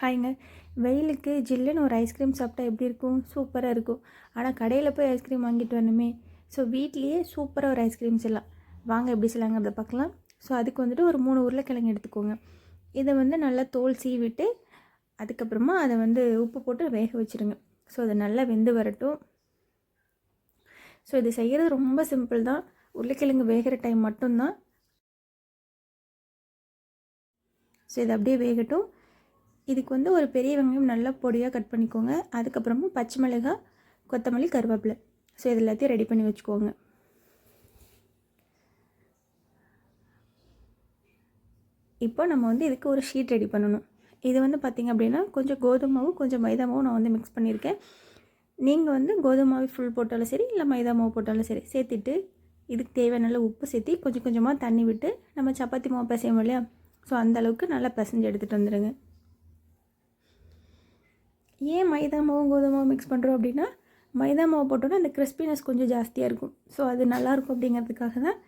ஹாய்ங்க. வெயிலுக்கு ஜில்லுன்னு ஒரு ஐஸ்கிரீம் சாப்பிட்டா எப்படி இருக்கும்? சூப்பராக இருக்கும். ஆனால் கடையில் போய் ஐஸ்கிரீம் வாங்கிட்டு வரணுமே. ஸோ வீட்லேயே சூப்பராக ஒரு ஐஸ்கிரீம் செய்யலாம். வாங்க எப்படி செய்யலாங்கிறத பார்க்கலாம். ஸோ அதுக்கு வந்துட்டு ஒரு மூணு உருளைக்கிழங்கு எடுத்துக்கோங்க. இதை வந்து நல்லா தோல் சீவிட்டு அதுக்கப்புறமா அதை வந்து உப்பு போட்டு வேக வச்சுருங்க. ஸோ அது நல்லா வெந்து வரட்டும். ஸோ இது செய்கிறது ரொம்ப சிம்பிள் தான். உருளைக்கிழங்கு வேகிற டைம் மட்டும்தான். ஸோ இது அப்படியே வேகட்டும். இதுக்கு வந்து ஒரு பெரிய வெங்காயம் நல்லா பொடியாக கட் பண்ணிக்கோங்க. அதுக்கப்புறமா பச்சை மிளகாய் கொத்தமல்லி கருவேப்பிலை. ஸோ இது எல்லாத்தையும் ரெடி பண்ணி வச்சுக்கோங்க. இப்போ நம்ம வந்து இதுக்கு ஒரு ஷீட் ரெடி பண்ணணும். இது வந்து பார்த்திங்க அப்படின்னா கொஞ்சம் கோதுமாவும் கொஞ்சம் மைதா நான் வந்து மிக்ஸ் பண்ணியிருக்கேன். நீங்கள் வந்து கோதுமாவை ஃபுல் போட்டாலும் சரி இல்லை மைதா மாவு போட்டாலும் சரி சேர்த்துட்டு இதுக்கு தேவையான உப்பு சேர்த்து கொஞ்சம் கொஞ்சமாக தண்ணி விட்டு நம்ம சப்பாத்தி மாவு பிசையும் இல்லையா? ஸோ அந்த அளவுக்கு நல்லா பிசைஞ்சு எடுத்துகிட்டு வந்துடுங்க ஏன் மைதா மாவும் கோதுமை மாவும் மிக்ஸ் பண்ணுறோம் அப்படின்னா மைதா மாவு போட்டோன்னா அந்த கிறிஸ்பினஸ் கொஞ்சம் ஜாஸ்தியாக இருக்கும். ஸோ அது நல்லாயிருக்கும் அப்படிங்கிறதுக்காக தான்.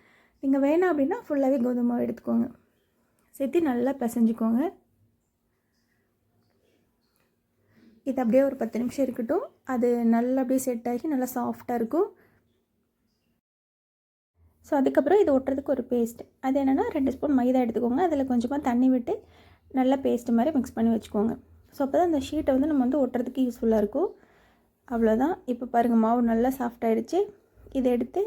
நீங்கள் வேணாம் அப்படின்னா ஃபுல்லாகவே கோதுமை மாவு எடுத்துக்கோங்க. சேர்த்து நல்லா பிசைஞ்சுக்கோங்க. இது அப்படியே ஒரு பத்து நிமிஷம் இருக்கட்டும். அது நல்லா அப்படியே செட் ஆகி நல்லா சாஃப்டாக இருக்கும். ஸோ அதுக்கப்புறம் இது ஒட்டுறதுக்கு ஒரு பேஸ்ட் அது என்னென்னா ரெண்டு ஸ்பூன் மைதா எடுத்துக்கோங்க. அதில் கொஞ்சமாக தண்ணி விட்டு நல்லா பேஸ்ட் மாதிரி மிக்ஸ் பண்ணி வச்சுக்கோங்க. ஸோ அப்போ தான் அந்த ஷீட்டை வந்து நம்ம வந்து ஒட்டுறதுக்கு யூஸ்ஃபுல்லாக இருக்கும். அவ்வளோதான் இப்போ பாருங்கள் மாவு நல்லா சாஃப்ட் ஆகிடுச்சு இதை எடுத்து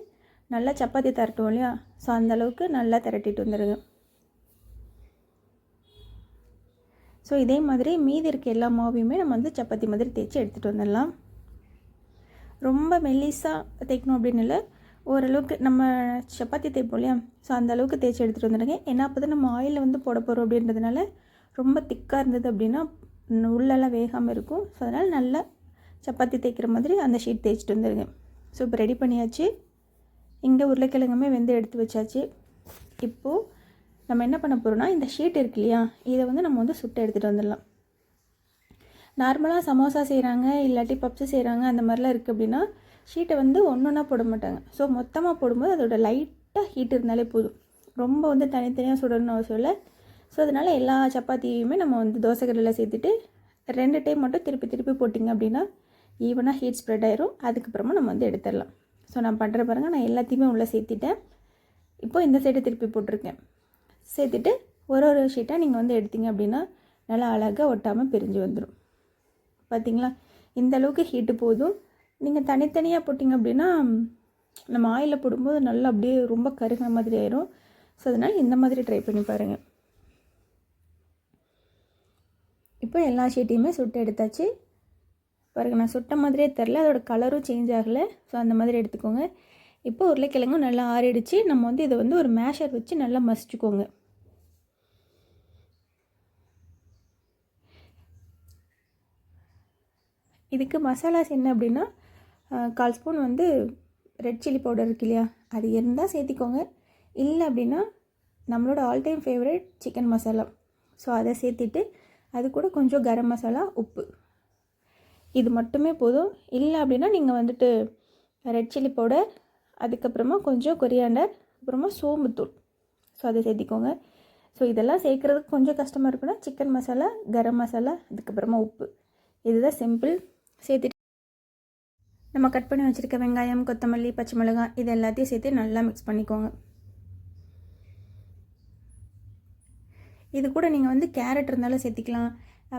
நல்லா சப்பாத்தி தரட்டும் இல்லையா? ஸோ அந்தளவுக்கு நல்லா திரட்டிட்டு வந்துடுங்க ஸோ இதே மாதிரி மீதி இருக்க எல்லா மாவையுமே நம்ம வந்து சப்பாத்தி மாதிரி தேய்ச்சி எடுத்துகிட்டு வந்துடலாம். ரொம்ப மெல்லிஸாக தேய்க்கணும் அப்படின்னு இல்லை. ஓரளவுக்கு நம்ம சப்பாத்தி தேய்ப்போம் இல்லையா? ஸோ அந்த அளவுக்கு தேய்ச்சி எடுத்துகிட்டு வந்துடுங்க. ஏன்னா அப்போ தான் நம்ம ஆயிலில் வந்து போட போகிறோம் அப்படின்றதுனால ரொம்ப திக்காக இருந்தது அப்படின்னா உள்ளெல்லாம் வேகாமல் இருக்கும். ஸோ அதனால் நல்லா சப்பாத்தி தேய்க்கிற மாதிரி அந்த ஷீட் தேய்ச்சிட்டு வந்துடுங்க ஸோ இப்போ ரெடி பண்ணியாச்சு. இங்கே உருளைக்கிழங்குமே வெந்து எடுத்து வச்சாச்சு. இப்போது நம்ம என்ன பண்ண போகிறோம்னா இந்த ஷீட் இருக்கு இல்லையா இதை வந்து நம்ம வந்து சுட்டு எடுத்துகிட்டு வந்துடலாம். நார்மலாக சமோசா செய்கிறாங்க இல்லாட்டி பப்ஸு செய்கிறாங்க அந்த மாதிரிலாம் இருக்குது அப்படின்னா ஷீட்டை வந்து ஒன்று ஒன்றா போட மாட்டாங்க. ஸோ மொத்தமாக போடும்போது அதோட லைட்டாக ஹீட் இருந்தாலே போதும். ரொம்ப வந்து தனித்தனியாக சுடணும்னு அவசியம் இல்லை. ஸோ அதனால் எல்லா சப்பாத்தியுமே நம்ம வந்து தோசைக்கல்லில் சேர்த்துட்டு ரெண்டு டைம் மட்டும் திருப்பி திருப்பி போட்டிங்க அப்படின்னா ஈவனாக ஹீட் ஸ்ப்ரெட் ஆயிரும். அதுக்கப்புறமா நம்ம வந்து எடுத்துடலாம். ஸோ நான் பண்ணுற பாருங்கள் நான் எல்லாத்தையுமே உள்ளே சேர்த்திட்டேன். இப்போ இந்த சைடு திருப்பி போட்டிருக்கேன். சேர்த்துட்டு ஒரு ஒரு ஷீட்டாக நீங்கள் வந்து எடுத்தீங்க அப்படின்னா நல்லா அழகாக ஒட்டாமல் பிரிஞ்சு வந்துடும் பார்த்தீங்களா இந்த அளவுக்கு ஹீட்டு போதும். நீங்கள் தனித்தனியாக போட்டிங்க அப்படின்னா நம்ம ஆயிலில் போடும்போது நல்லா அப்படியே ரொம்ப கருகின மாதிரி ஆயிரும். ஸோ அதனால் இந்த மாதிரி ட்ரை பண்ணி பாருங்கள் இப்போ எல்லா ஷீட்டையுமே சுட்டு எடுத்தாச்சு. பாருங்கள் நான் சுட்ட மாதிரியே தெரில அதோட கலரும் சேஞ்ச் ஆகலை. ஸோ அந்த மாதிரி எடுத்துக்கோங்க. இப்போ உருளைக்கிழங்கும் நல்லா ஆறிடுச்சு. நம்ம வந்து இதை வந்து ஒரு மேஷர் வச்சு நல்லா மசிச்சுக்கோங்க. இதுக்கு மசாலாஸ் என்ன அப்படின்னா கால் ஸ்பூன் வந்து ரெட் சில்லி பவுடர் இருக்கு இல்லையா? அது இருந்தால் சேர்த்திக்கோங்க. இல்லை அப்படின்னா நம்மளோட all time favourite chicken masala so அதை சேர்த்துட்டு அது கூட கொஞ்சம் கரம் மசாலா உப்பு. இது மட்டுமே போதும். இல்லை அப்படின்னா நீங்கள் வந்துட்டு ரெட் சில்லி பவுடர் அதுக்கப்புறமா கொஞ்சம் கொரியாண்டர் அப்புறமா சோம்புத்தூள் ஸோ அதை சேர்த்திக்கோங்க. ஸோ இதெல்லாம் சேர்க்குறதுக்கு கொஞ்சம் கஷ்டமாக இருக்குன்னா சிக்கன் மசாலா கரம் மசாலா அதுக்கப்புறமா உப்பு. இதுதான் சிம்பிள் சேர்த்துட்டு நம்ம கட் பண்ணி வச்சுருக்க வெங்காயம் கொத்தமல்லி பச்சை மிளகாய் இது எல்லாத்தையும் சேர்த்து நல்லா மிக்ஸ் பண்ணிக்கோங்க. இது கூட நீங்கள் வந்து கேரட் இருந்தாலும் சேர்த்திக்கலாம்.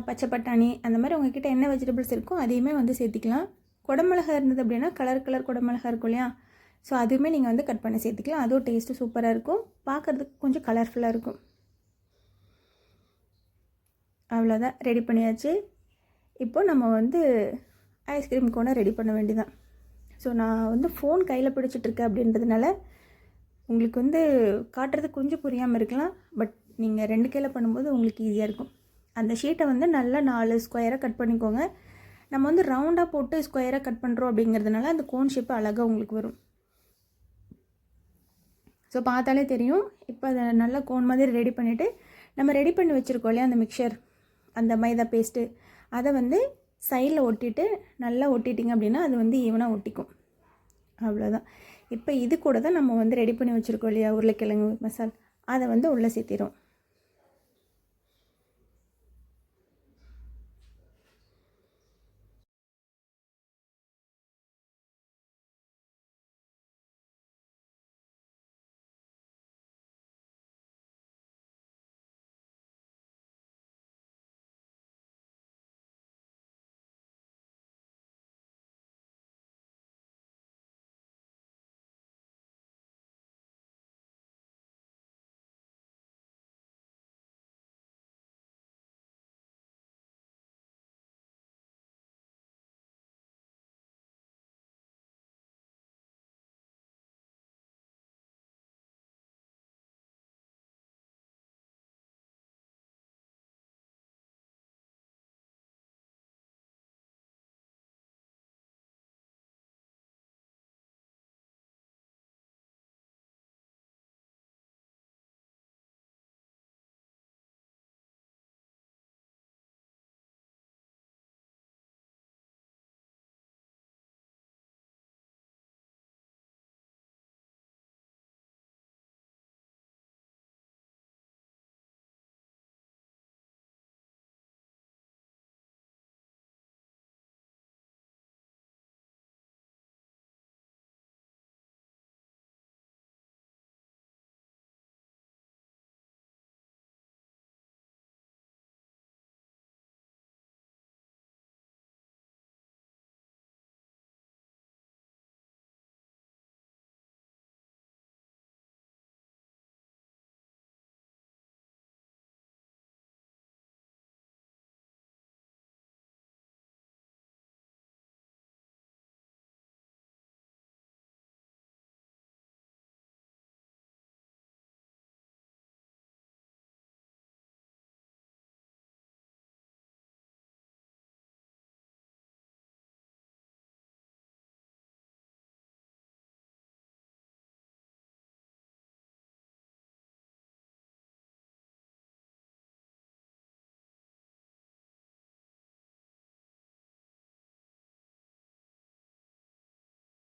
பச்சை பட்டாணி அந்த மாதிரி உங்ககிட்ட என்ன வெஜிடபிள்ஸ் இருக்கோ அதையுமே வந்து சேர்த்திக்கலாம். குடமிளகா இருந்தது அப்படின்னா கலர் கலர் குடமிளகா இருக்கும் இல்லையா? ஸோ அதுவுமே நீங்கள் வந்து கட் பண்ணி சேர்த்துக்கலாம். அதுவும் டேஸ்ட்டு சூப்பராக இருக்கும். பார்க்குறதுக்கு கொஞ்சம் கலர்ஃபுல்லாக இருக்கும். அவ்வளோதான் ரெடி பண்ணியாச்சு. இப்போ நம்ம வந்து ஐஸ்கிரீம் கோனை ரெடி பண்ண வேண்டியதான் ஸோ நான் வந்து ஃபோன் கையில் பிடிச்சிட்ருக்கேன் அப்படின்றதுனால உங்களுக்கு வந்து காட்டுறது கொஞ்சம் புரியாமல் இருக்கலாம். பட் நீங்கள் ரெண்டு கையில் பண்ணும்போது உங்களுக்கு ஈஸியாக இருக்கும். அந்த ஷீட்டை வந்து நல்லா நாலு ஸ்கொயராக கட் பண்ணிக்கோங்க. நம்ம வந்து ரவுண்டாக போட்டு ஸ்கொயராக கட் பண்ணுறோம் அப்படிங்கிறதுனால அந்த கோன் ஷேப்பு அழகாக உங்களுக்கு வரும். ஸோ பார்த்தாலே தெரியும். இப்போ அதை நல்லா கோன் மாதிரி ரெடி பண்ணிவிட்டு நம்ம ரெடி பண்ணி வச்சுருக்கோம் இல்லையா அந்த மிக்சர் அந்த மைதா பேஸ்ட்டு அதை வந்து சைடில் ஒட்டிட்டு நல்லா ஒட்டிட்டிங்க அப்படின்னா அது வந்து ஈவனாக ஒட்டிக்கும். அவ்வளோதான் இப்போ இது கூட தான் நம்ம வந்து ரெடி பண்ணி வச்சுருக்கோம் இல்லையா உருளைக்கிழங்கு மசால். அதை வந்து உள்ளே சேர்த்திடும்